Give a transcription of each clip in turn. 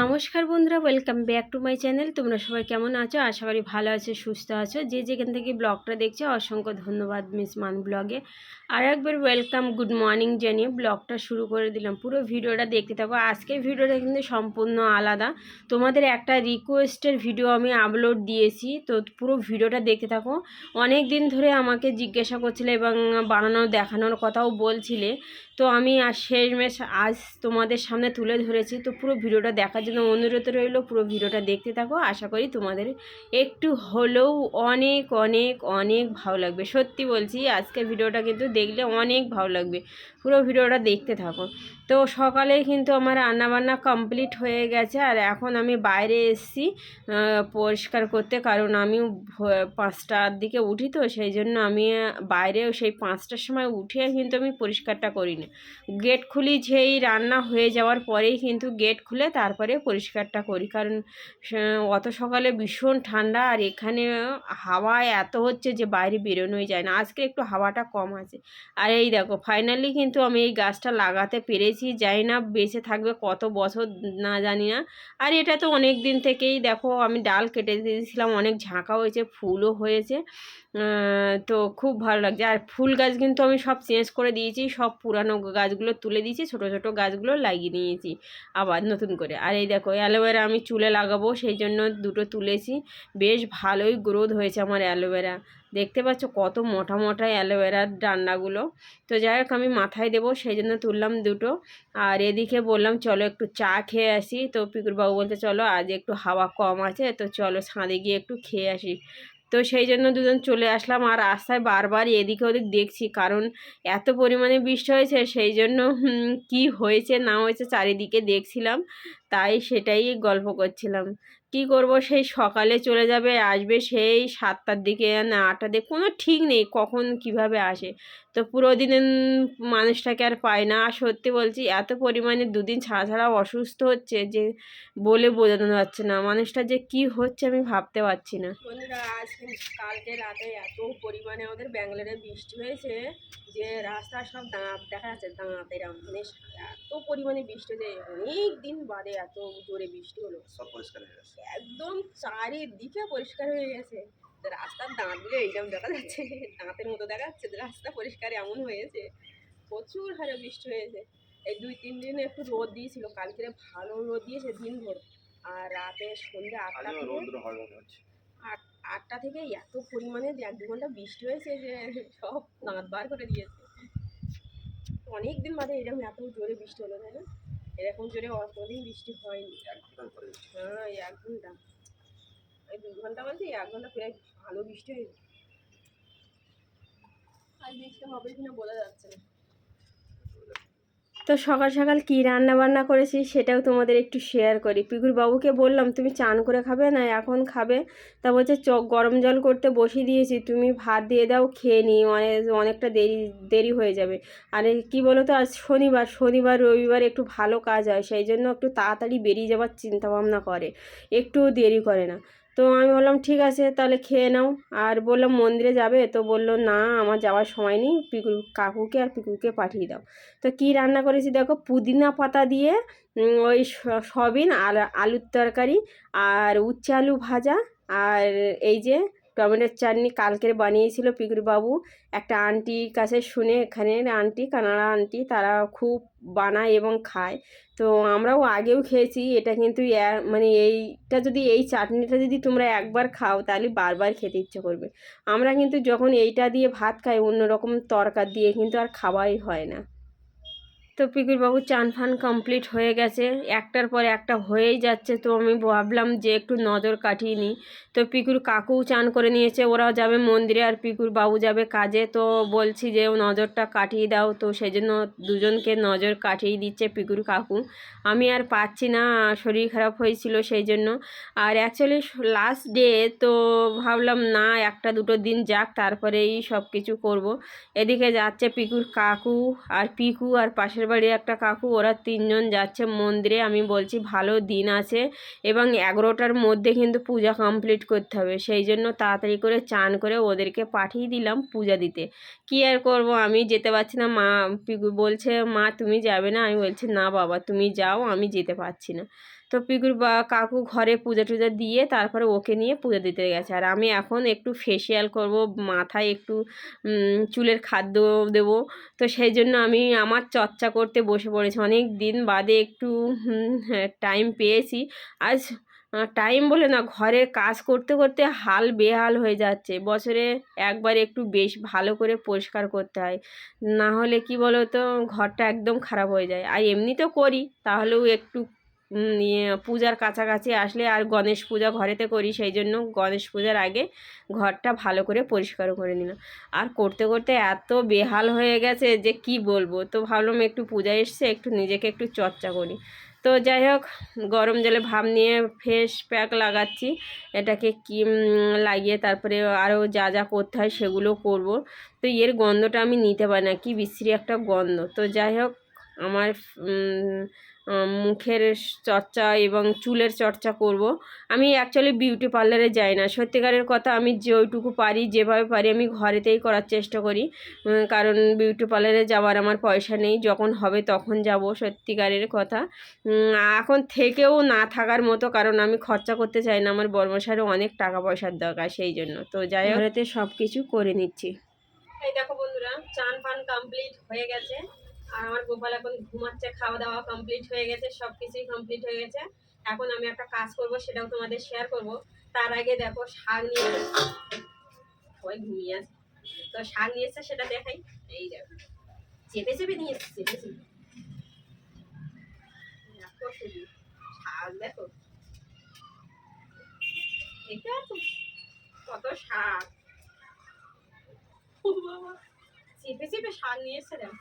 নমস্কার বন্ধুরা welcome back to my channel তোমরা সবাই কেমন আছো? আশা করি ভালো আছো, সুস্থ আছো। যে যেখান থেকে ব্লগটা দেখছ, অসংখ্য ধন্যবাদ মিস মান ব্লগে। আর একবার ওয়েলকাম গুড মর্নিং জানিয়ে ব্লগটা শুরু করে দিলাম। পুরো ভিডিওটা দেখতে থাকো। আজকের ভিডিওটা কিন্তু সম্পূর্ণ আলাদা। তোমাদের একটা রিকোয়েস্টের ভিডিও আমি আপলোড দিয়েছি। তো পুরো ভিডিওটা দেখতে থাকো। অনেক দিন ধরে আমাকে জিজ্ঞাসা করছিলে এবং বানানো, দেখানোর কথাও বলছিলে। তো আমি আর শেষমেশ আজ তোমাদের সামনে তুলে ধরেছি। তো পুরো ভিডিওটা দেখার জন্য অনুরোধ রইল, পুরো ভিডিওটা দেখতে থাকো। আশা করি তোমাদের একটু হলেও অনেক অনেক অনেক ভালো লাগবে। সত্যি বলছি, আজকের ভিডিওটা কিন্তু দেখলে অনেক ভালো লাগবে। পুরো ভিডিওটা দেখতে থাকো। তো সকালে কিন্তু আমার রান্নাবান্না কমপ্লিট হয়ে গেছে আর এখন আমি বাইরে এসেছি পরিষ্কার করতে। কারণ আমি পাঁচটার দিকে উঠি তো, সেই জন্য আমি বাইরেও সেই পাঁচটার সময় উঠে কিন্তু আমি পরিষ্কারটা করি না গেট খুলি যেই রান্না হয়ে যাওয়ার পরেই কিন্তু গেট খুলে তারপরে পরিষ্কারটা করি। কারণ অত সকালে ভীষণ ঠান্ডা আর এখানে হাওয়া এত হচ্ছে যে বাইরে বেরোনোই যায় না। আজকে একটু হাওয়াটা কম আছে। আর এই দেখো ফাইনালি কিন্তু আমি এই গাছটা লাগাতে পেরেছি, জানি না বেঁচে থাকবে কত বছর না জানি না। আর এটা তো অনেক দিন থেকেই দেখো আমি ডাল কেটে দিয়েছিলাম, অনেক ঝাঁকা হয়েছে, ফুলও হয়েছে তো খুব ভালো লাগছে। আর ফুল গাছ কিন্তু আমি সব চেঞ্জ করে দিয়েছি, সব পুরানো গাছগুলো তুলে দিয়েছি, ছোট ছোট গাছগুলো লাগিয়ে নিয়েছি আবার নতুন করে। আর এই দেখো অ্যালোভেরা আমি চুলে লাগাবো, সেই জন্য দুটো তুলেছি, বেশ ভালোই গ্রোথ হয়েছে আমার অ্যালোভেরা। দেখতে পাচ্ছ কত মোটা মোটা অ্যালোভেরার ডান্ডাগুলো তো যাই হোক, আমি মাথায় দেবো, সেই জন্য তুললাম দুটো। আর এদিকে বললাম, চলো একটু চা খেয়ে আসি। তো পিকুরবাবু বলতে চলো, আজ একটু হাওয়া কম আছে, তো চলো ছাদে গিয়ে একটু খেয়ে আসি। তো সেই জন্য দুজন চলে আসলাম, আর রাস্তায় বারবার এদিকে ওদিক দেখছি, কারণ এত পরিমাণে বৃষ্টি হয়েছে, সেই জন্য কি হয়েছে না হয়েছে চারিদিকে দেখছিলাম, তাই সেটাই গল্প করছিলাম। কি করব? সেই সকালে চলে যাবে, আসবে সেই সাতটার দিকে না আটটার দিকে, কোনো ঠিক নেই কখন কীভাবে আসে। তো পুরো দিন মানুষটাকে আর পায় না। আর সত্যি বলছি এত পরিমাণে দুদিন ছাড়া ছাড়া অসুস্থ হচ্ছে যে বলে বোঝানো যাচ্ছে না। মানুষটা যে কি হচ্ছে আমি ভাবতে পারছি না। বন্ধুরা আজ কালকে রাতে এত পরিমাণে আমাদের ব্যাঙ্গালোরে বৃষ্টি হয়েছে যে রাস্তা সব দাঁত দেখা যাচ্ছে দাঁত এরম মানে এত পরিমাণে বৃষ্টি হয়েছে অনেক দিন বাদে এত জোরে বৃষ্টি হলো। সব পরিষ্কার হয়ে গেছে। একদম চারিদিকে পরিষ্কার হয়ে গেছে। রাস্তার দাঁতগুলো এইরকম দেখা যাচ্ছে দাঁতের মতো দেখা যাচ্ছে রাস্তা পরিষ্কার এমন হয়েছে প্রচুর হারে বৃষ্টি হয়েছে। এই দুই তিন দিন একটু রোদ দিয়েছিল কালকে ভালো রোদ দিয়েছে দিনভর। আর রাতে সন্ধ্যে আটটা আট আটটা থেকে এত পরিমাণে এক দু ঘণ্টা বৃষ্টি হয়েছে যে সব দাঁত বার করে দিয়েছে। অনেক দিন বাদে এরকম এত জোরে বৃষ্টি হলো তাই না? এরকম জোরে অতদিন বৃষ্টি হয়নি। হ্যাঁ এক ঘণ্টা। এই দু ঘণ্টা বলছি এক ঘণ্টা প্রায় ভালো বৃষ্টি হয়েছে আজ বৃষ্টি হবে কিনা বোঝা যাচ্ছে না। তো সকাল সকাল কী রান্না বান্না করেছি সেটাও তোমাদের একটু শেয়ার করি। পিকুর বাবুকে বললাম তুমি চান করে খাবে না এখন খাবে। তা বলছে চ গরম জল করতে বসিয়ে দিয়েছি তুমি ভাত দিয়ে দাও খেয়ে নিই অনেক অনেকটা দেরি দেরি হয়ে যাবে। আর কী বলো তো আজ শনিবার শনিবার রবিবার একটু ভালো কাজ হয় সেই জন্য একটু তাড়াতাড়ি বেরিয়ে যাওয়ার চিন্তা ভাবনা করে। একটুও দেরি করে না। তো আমি বললাম, ঠিক আছে, তাহলে খেয়ে নাও। আর বললাম মন্দিরে যাবে? তো বলল, না, আমার যাওয়ার সময় নেই। পিকু, কাকুকে আর পিকুকে পাঠিয়ে দাও। তো কি রান্না করেছি দেখো, পুদিনা পাতা দিয়ে ওই সবিন আর আলুর তরকারি আর উচ্ছে আলু ভাজা আর এই যে টমেটোর চাটনি কালকের বানিয়েছিল বাবু একটা আন্টির কাছে শুনে এখানের আন্টি, কানাডা আন্টি, তারা খুব বানায় এবং খায়। তো আমরাও আগেও খেয়েছি, এটা কিন্তু মানে এইটা যদি, এই চাটনিটা যদি তোমরা একবার খাও, তাহলে বারবার খেতে ইচ্ছে করবে। আমরা কিন্তু যখন এইটা দিয়ে ভাত খাই অন্য রকম তরকার দিয়ে কিন্তু আর খাওয়াই হয় না। তো বাবু চান ফান কমপ্লিট হয়ে গেছে। একটার পর একটা হয়েই যাচ্ছে, তো আমি ভাবলাম যে একটু নজর কাটিয়ে নিই। তো পিকুর কাকুও চান করে নিয়েছে, ওরাও যাবে মন্দিরে আর পিকুর বাবু যাবে কাজে। তো বলছি যে নজরটা কাটিয়ে দাও, তো সেই জন্য দুজনকে নজর কাটিয়ে দিচ্ছে পিকুর কাকু। আমি আর পাচ্ছি না, শরীর খারাপ হয়েছিল সেই জন্য। আর অ্যাকচুয়ালি লাস্ট ডে তো ভাবলাম না, একটা দুটো দিন যাক, তারপরেই সব কিছু করব। এদিকে যাচ্ছে পিকুর কাকু আর পিকু আর পাশের বাড়ির একটা কাকু, ওরা তিনজন যাচ্ছে মন্দিরে। আমি বলছি, ভালো দিন আছে। এবং এগারোটার মধ্যে কিন্তু পূজা কমপ্লিট করতে হবে। সেই জন্য তাড়াতাড়ি করে চান করে ওদেরকে পাঠিয়ে দিলাম পূজা দিতে। কি আর করব? আমি যেতে পারছি না। মা বলছে, মা, তুমি যাবে না? আমি বলছি, না বাবা, তুমি যাও, আমি যেতে পারছি না। তো পিকুর বা কাকু ঘরে পূজা টুজা দিয়ে তারপরে ওকে নিয়ে পুজো দিতে গেছে। আর আমি এখন একটু ফেসিয়াল করব, মাথায় একটু চুলের খাদ্য দেবো। তো সেই জন্য আমি আমার চর্চা করতে বসে পড়েছি। অনেক দিন বাদে একটু টাইম পেয়েছি। আজ টাইম বলে না, ঘরের কাজ করতে করতে হাল বেহাল হয়ে যাচ্ছে। বছরে একবার একটু বেশ ভালো করে পরিষ্কার করতে হয়। না হলে কি বলো তো ঘরটা একদম খারাপ হয়ে যায়। আর এমনি তো করি, তাহলেও একটু পূজার কাছাকাছি আসলে আর গণেশ পূজা ঘরেতে করি সেই জন্য গণেশ পূজার আগে ঘরটা ভালো করে পরিষ্কার করে নিলাম। আর করতে করতে এত বেহাল হয়ে গেছে যে কি বলব? তো ভাবলাম একটু পূজা এসছে, একটু নিজেকে একটু চর্চা করি। তো যাই হোক, গরম জলে ভাপ নিয়ে ফেস প্যাক লাগাচ্ছি। এটাকে কি লাগিয়ে তারপরে আরও যা যা করতে হয় সেগুলো করব। তো এর গন্ধটা আমি নিতে পারি না, কি বিশ্রী একটা গন্ধ। তো যাই হোক আমার মুখের চর্চা এবং চুলের চর্চা করব। আমি অ্যাকচুয়ালি বিউটি পার্লারে যাই না। সত্যিকারের কথা আমি যেইটুকু পারি যেভাবে পারি আমি ঘরেতেই করার চেষ্টা করি। কারণ বিউটি পার্লারে যাওয়ার আমার পয়সা নেই। যখন হবে তখন যাব সত্যিকারের কথা। এখন থেকেও না থাকার মতো কারণ আমি খরচা করতে চাই না। আমার বর্মশারে অনেক টাকা পয়সার দরকার সেই জন্য। তো যাই হোক। ঘরেতে সব কিছু করে নিচ্ছি। এই দেখো বন্ধুরা চান ফান কমপ্লিট হয়ে গেছে। আর আমার গোপাল এখন ঘুমাচ্ছে খাওয়া দাওয়া কমপ্লিট হয়ে গেছে সব কিছুই কমপ্লিট হয়ে গেছে। এখন আমি একটা কাজ করব, সেটাও তোমাদের শেয়ার করব। তার আগে দেখো, শাক নিয়ে। ওই ঘুমিয়ে আছে। তো শাক নিয়ে এসেছে, সেটা দেখাই। এই দেখো চেপে চেপে নিয়ে এসেছে, চেপে চেপে। দেখো শাক, দেখো। দেখতে কত শাক। চেপে চেপে শাক নিয়ে এসেছে, দেখো।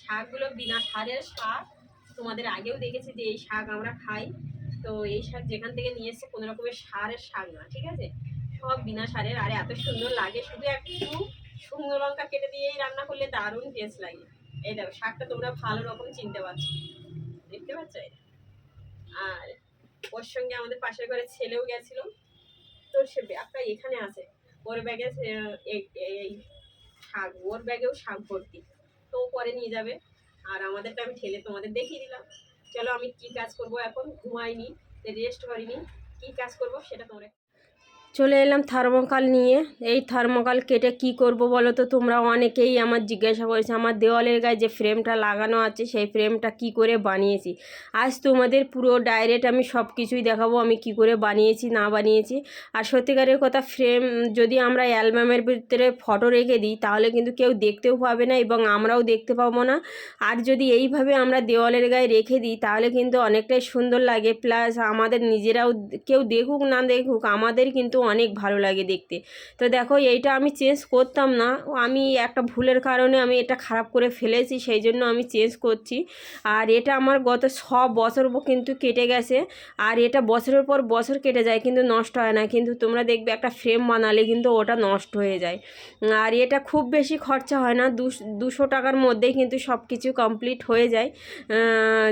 শাকগুলো বিনা সারের শাক তোমাদের আগেও দেখেছি যে এই শাক আমরা খাই। তো এই শাক যেখান থেকে নিয়ে এসছে কোনো রকমের সারের শাক না, ঠিক আছে? সব বিনা সারের। আর এত সুন্দর লাগে, শুধু একটু শুকনো লঙ্কা কেটে দিয়েই রান্না করলে দারুণ টেস্ট লাগে। এই দেখো, শাকটা তোমরা ভালো রকম চিনতে পারছ। দেখতে পাচ্ছ? আর ওর সঙ্গে আমাদের পাশের ঘরে ছেলেও গেছিল। তো সে ব্যাগটা এখানে আছে। ওর ব্যাগে এই- শাক, ওর ব্যাগেও শাক ভর্তি। তো পরে নিয়ে যাবে। আর আমাদেরটা আমি ঠেলে তোমাদের দেখিয়ে দিলাম। চলো আমি কি কাজ করব এখন? ঘুমাইনি রেস্ট করিনি। কি কাজ করব সেটা তোমরা চলে এলাম থার্মোকাল নিয়ে। এই থার্মোকাল কেটে কি করব বলো তো? তোমরা অনেকেই আমার জিজ্ঞাসা করেছে। আমার দেওয়ালের গায়ে যে ফ্রেমটা লাগানো আছে, সেই ফ্রেমটা কি করে বানিয়েছি? আজ তোমাদের পুরো ডাইরেক্ট আমি সব কিছুই দেখাবো, আমি কি করে বানিয়েছি, না বানিয়েছি। আর সত্যিকারের কথা, ফ্রেম যদি আমরা অ্যালবামের ভিতরে ফটো রেখে দিই, তাহলে কিন্তু কেউ দেখতেও পাবে না এবং আমরাও দেখতে পাবো না। আর যদি এইভাবে আমরা দেওয়ালের গায়ে রেখে দিই, তাহলে কিন্তু অনেকটাই সুন্দর লাগে। প্লাস আমাদের নিজেরাও কেউ দেখুক, না দেখুক, আমাদের কিন্তু অনেক ভালো লাগে দেখতে। তো দেখো, এইটা আমি চেঞ্জ করতাম না। আমি একটা ভুলের কারণে আমি এটা খারাপ করে ফেলেছি, সেই জন্য আমি চেঞ্জ করছি। আর এটা আমার গত ছ বছর কিন্তু কেটে গেছে। আর এটা বছরের পর বছর কেটে যায়, কিন্তু নষ্ট হয় না। কিন্তু তোমরা দেখবে একটা ফ্রেম বানালে কিন্তু ওটা নষ্ট হয়ে যায়। আর এটা খুব বেশি খরচা হয় না। দুশ- টাকার মধ্যেই কিন্তু সব কিছু কমপ্লিট হয়ে যায়।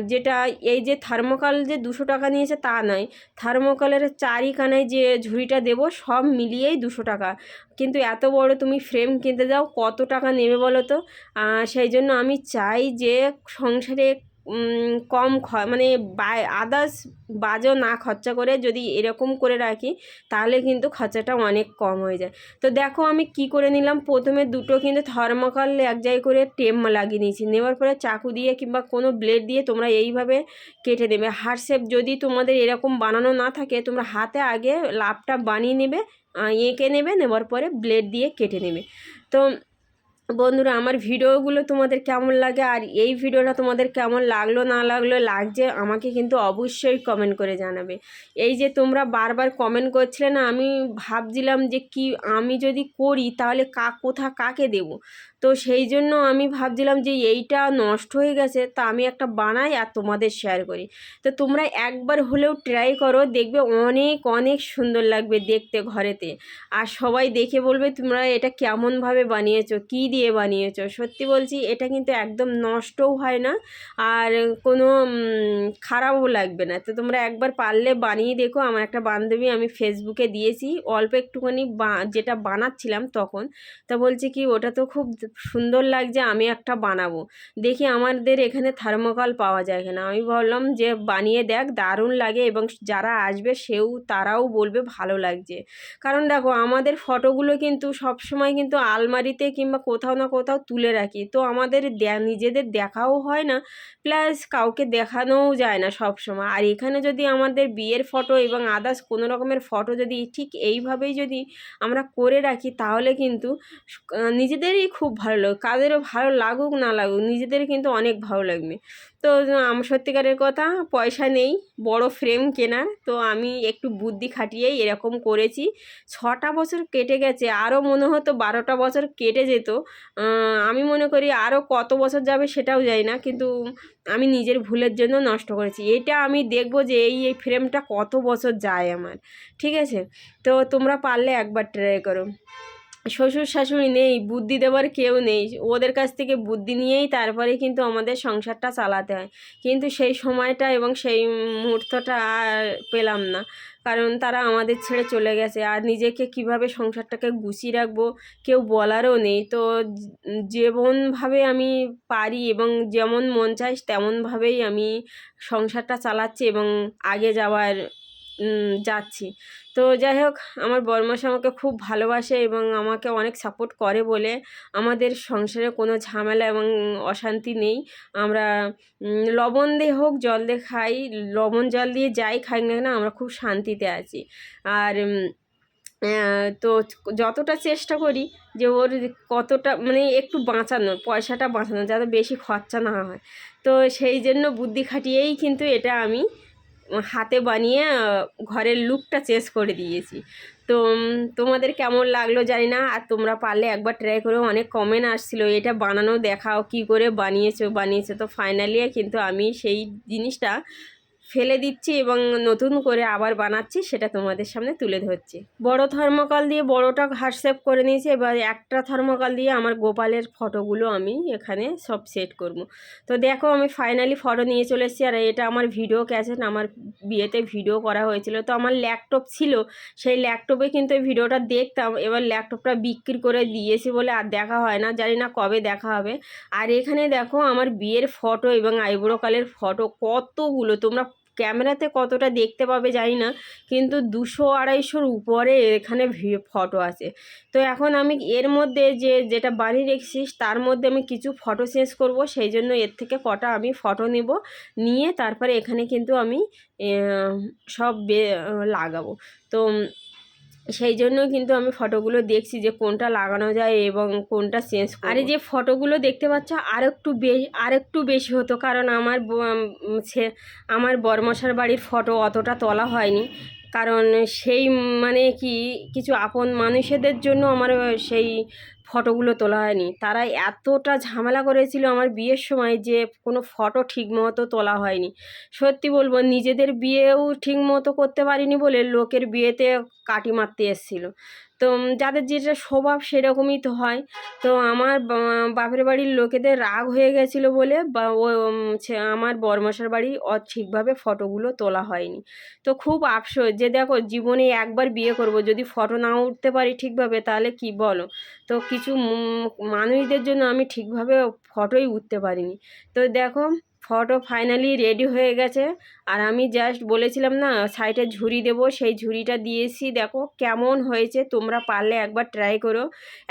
যেটা এই যে থার্মোকাল যে দুশো টাকা নিয়েছে তা নয়। থার্মোকালের চারিখানায় যে ঝুড়িটা দেবো সব মিলিয়েই দুশো টাকা। কিন্তু এত বড় তুমি ফ্রেম কিনতে যাও, কত টাকা নেবে বলো তো? সেই জন্য আমি চাই যে সংসারে কম খ মানে আদার্স বাজেও না খরচা করে যদি এরকম করে রাখি, তাহলে কিন্তু খরচাটা অনেক কম হয়ে যায়। তো দেখো আমি কি করে নিলাম, প্রথমে দুটো কিন্তু থার্মোকল এক জায়গায় করে টেম লাগিয়ে নিয়েছি। নেওয়ার পরে চাকু দিয়ে কিংবা কোনো ব্লেড দিয়ে তোমরা এইভাবে কেটে দেবে। হার্ট শেপ যদি তোমাদের এরকম বানানো না থাকে, তোমরা হাতে আগে লাভটা বানিয়ে নেবে এঁকে নেবে, নেওয়ার পরে ব্লেড দিয়ে কেটে নেবে। তো বন্ধুরা, আমার ভিডিওগুলো তোমাদের কেমন লাগে আর এই ভিডিওটা তোমাদের কেমন লাগল, না লাগল, লাগছে আমাকে কিন্তু অবশ্যই কমেন্ট করে জানাবে। এই যে তোমরা বারবার কমেন্ট করছিলে না, আমি ভাবছিলাম যে কি আমি যদি করি তাহলে কা, কোথা কাকে দেব? তো সেই জন্য আমি ভাবছিলাম যে এইটা নষ্ট হয়ে গেছে, তা আমি একটা বানাই আর তোমাদের শেয়ার করি। তো তোমরা একবার হলেও ট্রাই করো, দেখবে অনেক অনেক সুন্দর লাগবে দেখতে ঘরেতে। আর সবাই দেখে বলবে তোমরা এটা কেমনভাবে বানিয়েছো, কী দিয়ে বানিয়েছো? সত্যি বলছি, এটা কিন্তু একদম নষ্টও হয় না আর কোনো খারাপও লাগবে না। তো তোমরা একবার পারলে বানিয়ে দেখো, আমার একটা বান্ধবী আমি ফেসবুকে দিয়েছি, অল্প একটুখানি বা, যেটা বানাচ্ছিলাম তখন। তা বলছে কি, ওটা তো খুব সুন্দর লাগছে, আমি একটা বানাবো। দেখি আমাদের এখানে থার্মোকল পাওয়া যায় কিনা। আমি বললাম যে বানিয়ে দেখ, দারুণ লাগে এবং যারা আসবে সেও, তারাও বলবে ভালো লাগছে। কারণ দেখো, আমাদের ফটোগুলো কিন্তু সব সময় কিন্তু আলমারিতে কিংবা কোথাও না কোথাও তুলে রাখি। তো আমাদের নিজেদের দেখাও হয় না, প্লাস কাউকে দেখানোও যায় না সব সময় আর এখানে যদি আমাদের বিয়ের ফটো এবং আদার্স কোনো রকমের ফটো যদি ঠিক এইভাবেই যদি আমরা করে রাখি, তাহলে কিন্তু নিজেদেরই খুব ভালো লাগবে কাদেরও ভালো লাগুক না লাগুক, নিজেদের কিন্তু অনেক ভালো লাগবে। তো আমার সত্যিকারের কথা পয়সা নেই, বড় ফ্রেম কেনার, তো আমি একটু বুদ্ধি খাটিয়েই এরকম করেছি। ছটা বছর কেটে গেছে, আরও মনে হতো বারোটা বছর কেটে যেত। আমি মনে করি আরও কত বছর যাবে সেটাও যাই না, কিন্তু আমি নিজের ভুলের জন্য নষ্ট করেছি। এটা আমি দেখব যে এই এই ফ্রেমটা কত বছর যায় আমার, ঠিক আছে? তো তোমরা পারলে একবার ট্রাই করো। শ্বশুর শাশুড়ি নেই, বুদ্ধি দেওয়ার কেউ নেই। ওদের কাছ থেকে বুদ্ধি নিয়েই তারপরে কিন্তু আমাদের সংসারটা চালাতে হয়। কিন্তু সেই সময়টা এবং সেই মুহূর্তটা আর পেলাম না। কারণ তারা আমাদের ছেড়ে চলে গেছে। আর নিজেকে কীভাবে সংসারটাকে গুছিয়ে রাখব কেউ বলারও নেই। তো যেমনভাবে আমি পারি এবং যেমন মন চাই তেমনভাবেই আমি সংসারটা চালাচ্ছি এবং আগে যাওয়ার যাচ্ছি। তো যাই হোক, আমার বরমাস আমাকে খুব ভালোবাসে এবং আমাকে অনেক সাপোর্ট করে বলে আমাদের সংসারে কোনো ঝামেলা এবং অশান্তি নেই। আমরা লবণ দিয়ে হোক, জল দিয়ে খাই, লবণ জল দিয়ে যাই খাই না কেন, আমরা খুব শান্তিতে আছি। আর তো যতটা চেষ্টা করি যে ওর কতটা মানে একটু বাঁচানো পয়সাটা বাঁচানো যাতে বেশি খরচা না হয়। তো সেই জন্য বুদ্ধি খাটিয়েই কিন্তু এটা আমি হাতে বানিয়ে ঘরের লুকটা চেঞ্জ করে দিয়েছি। তো তোমাদের কেমন লাগল জানি না, আর তোমরা পারলে একবার ট্রাই করো। অনেক কমেন্ট আসছিল, এটা বানানো দেখাও, কি করে বানিয়েছো বানিয়েছো? তো ফাইনালি কিন্তু আমি সেই জিনিসটা ফেলে দিচ্ছি এবং নতুন করে আবার বানাচ্ছি, সেটা তোমাদের সামনে তুলে ধরছি। বড় থার্মোকল দিয়ে বড়টা হোয়াটসঅ্যাপ করে নিয়েছি, এবার একটা থার্মোকল দিয়ে আমার গোপালের ফটোগুলো আমি এখানে সব সেট করব। তো দেখো, আমি ফাইনালি ফটো নিয়ে চলে এসেছি, আর এটা আমার ভিডিও ক্যাসেট আমার বিয়েতে ভিডিও করা হয়েছিল। তো আমার ল্যাপটপ ছিল, সেই ল্যাপটপে কিন্তু এই ভিডিওটা দেখতাম, এবার ল্যাপটপটা বিক্রি করে দিয়েছি বলে আর দেখা হয় না, জানি না কবে দেখা হবে। আর এখানে দেখো, আমার বিয়ের ফটো এবং আইবুড়ো কালের ফটো কতগুলো, তোমরা ক্যামেরাতে কতটা দেখতে পাবে জানি না, কিন্তু দুশো আড়াইশোর উপরে এখানে ফটো আছে। তো এখন আমি এর মধ্যে যে, যেটা বানিয়ে রেখেছিস, তার মধ্যে আমি কিছু ফটো চেঞ্জ করব, সেই জন্য এর থেকে কটা আমি ফটো নেব, নিয়ে তারপরে এখানে কিন্তু আমি সব লাগাবো। তো সেই জন্য কিন্তু আমি ফটোগুলো দেখছি যে কোনটা লাগানো যায় এবং কোনটা চেঞ্জ আর যে ফটোগুলো দেখতে পাচ্ছ, আরেকটু বেশি আরেকটু বেশি হতো, কারণ আমার আমার বর্মশার বাড়ির ফটো অতটা তোলা হয়নি। কারণ সেই মানে কি, কিছু আপন মানুষেদের জন্য আমার সেই ফটোগুলো তোলা হয়নি। তারা এতটা ঝামেলা করেছিল আমার বিয়ের সময় যে কোনো ফটো ঠিকমতো তোলা হয়নি। সত্যি বলব, নিজেদের বিয়েও ঠিকমতো করতে পারিনি বলে লোকের বিয়েতে কাটি মারতে এসেছিল। তো যাদের যেটা স্বভাব সেরকমই তো হয়। তো আমার বাপের বাড়ির লোকেদের রাগ হয়ে গেছিল বলে ও আমার বরমশার বাড়ি অ ঠিকভাবে ফটোগুলো তোলা হয়নি। তো খুব আফসোস যে দেখো জীবনে একবার বিয়ে করব, যদি ফটো না উঠতে পারি ঠিকভাবে তাহলে কি বলো? তো কিছু মানুষদের জন্য আমি ঠিকভাবে ফটোই উঠতে পারিনি। তো দেখো ফটো ফাইনালি রেডি হয়ে গেছে। আর আমি জাস্ট বলেছিলাম না সাইডে ঝুড়ি দেবো, সেই ঝুড়িটা দিয়েছি। দেখো কেমন হয়েছে, তোমরা পারলে একবার ট্রাই করো।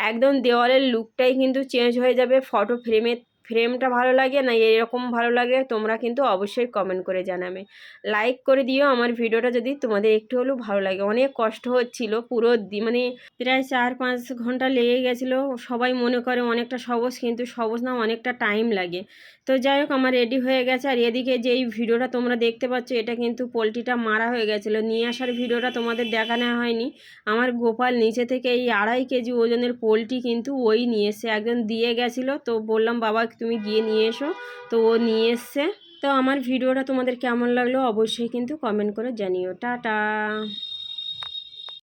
একদম দেওয়ালের লুকটাই কিন্তু চেঞ্জ হয়ে যাবে। ফটো ফ্রেমের ফ্রেমটা ভালো লাগে না এরকম ভালো লাগে, তোমরা কিন্তু অবশ্যই কমেন্ট করে জানাবে। লাইক করে দিও আমার ভিডিওটা যদি তোমাদের একটু হলেও ভালো লাগে। অনেক কষ্ট হচ্ছিল, পুরো মানে প্রায় চার পাঁচ ঘণ্টা লেগে গেছিল। সবাই মনে করে অনেকটা সবজ, কিন্তু সবজ না অনেকটা টাইম লাগে। তো যাই হোক, আমার রেডি হয়ে গেছে। আর এদিকে যেই ভিডিওটা তোমরা দেখতে পাচ্ছ, এটা কিন্তু পোলট্রিটা মারা হয়ে গেছিল। নিয়ে আসার ভিডিওটা তোমাদের দেখানো হয়নি। আমার গোপাল নিচে থেকে এই আড়াই কেজি ওজনের পোলট্রি কিন্তু ওই নিয়ে এসে একজন দিয়ে গেছিল, তো বললাম, বাবা, তুমি গিয়ে নিয়ে এসো। তো ও নিয়ে এসছে। তো আমার ভিডিওটা তোমাদের কেমন লাগল, অবশ্যই কিন্তু কমেন্ট করে জানিও। টাটা!